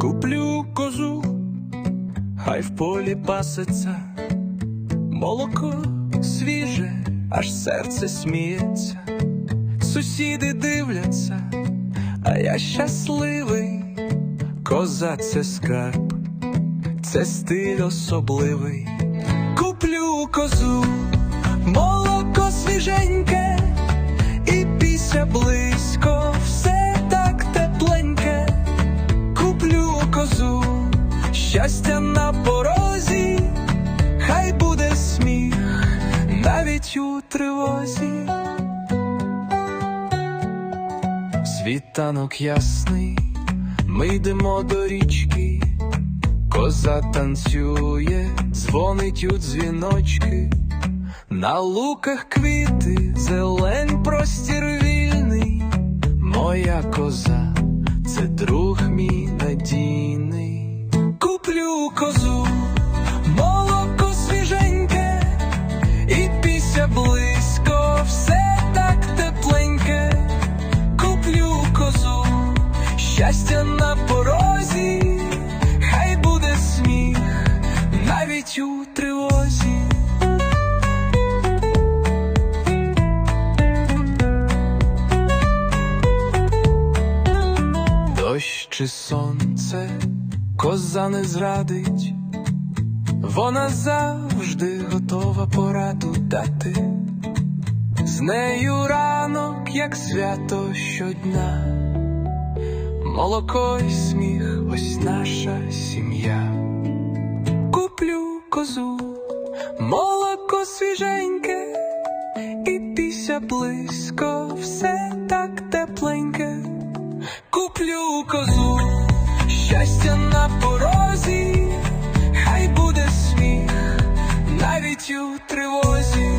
Куплю козу, хай в полі паситься, молоко свіже, аж серце сміється, сусіди дивляться, а я щасливий, коза це скарб, це стиль особливий. Куплю козу, свіженьке, і після близько, все так тепленьке. Куплю козу, щастя на порозі, хай буде сміх навіть у тривозі. Світанок ясний, ми йдемо до річки, коза танцює, дзвонить у дзвіночки, на луках квіти, зелень простір вільний, моя коза, це друг мій надійний. Куплю козу, чи сонце, коза не зрадить, вона завжди готова пораду дати. З нею ранок, як свято щодня, молоко й сміх, ось наша сім'я. Куплю козу, молоко свіженьке, і піся близько, все так тепленьке. Куплю козу, щастя на порозі, хай буде сміх навіть у тривозі.